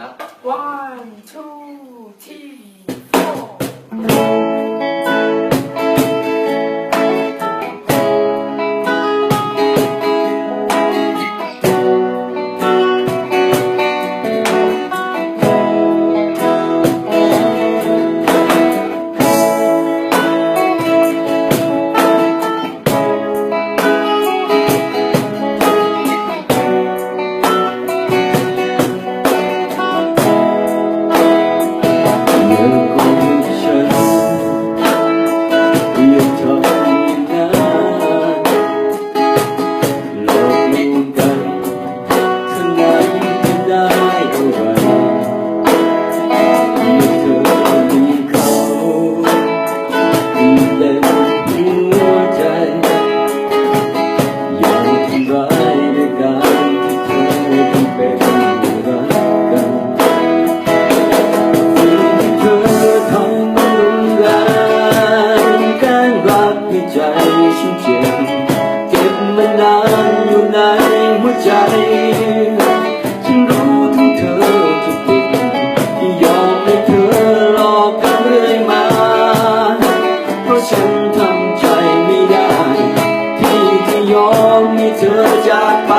นับ one two ใจฉันเจ็บเก็บมานานอยู่ในหัวใจ ฉันรู้ทั้งเธอทุกสิ่ที่ยอมให้เธอหลอกกันเรื่อยมา เพราะฉันทำใจไม่ได้ ที่จะยอมให้เธอจากไป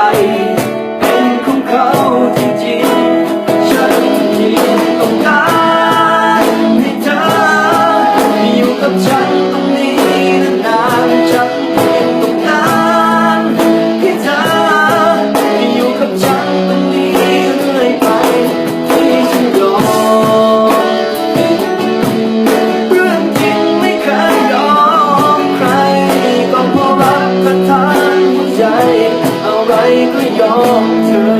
风筝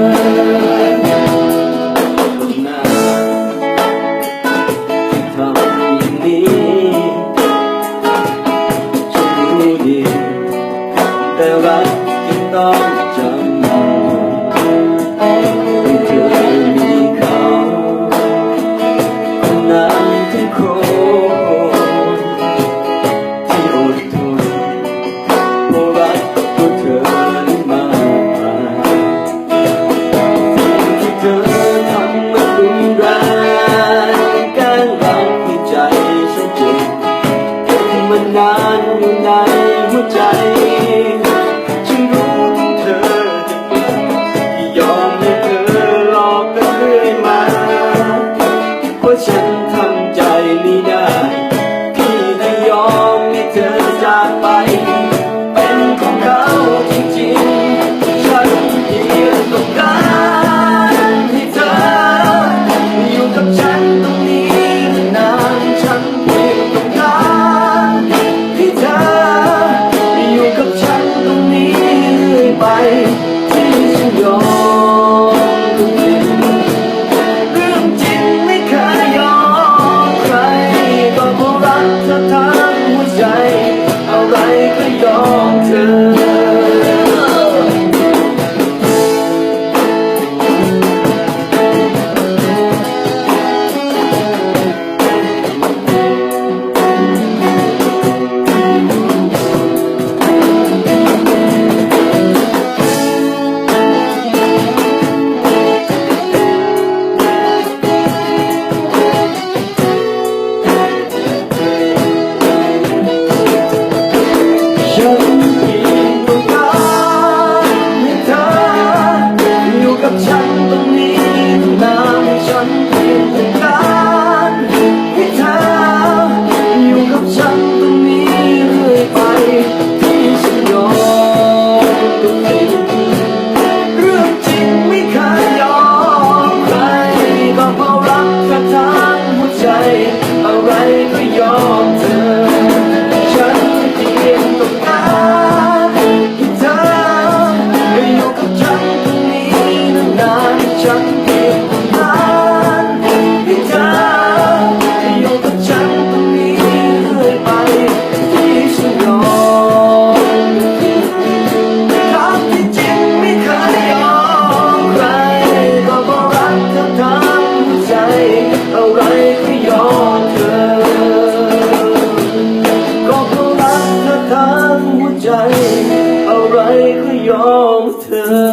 time to time. Yeah. ยอมเธอ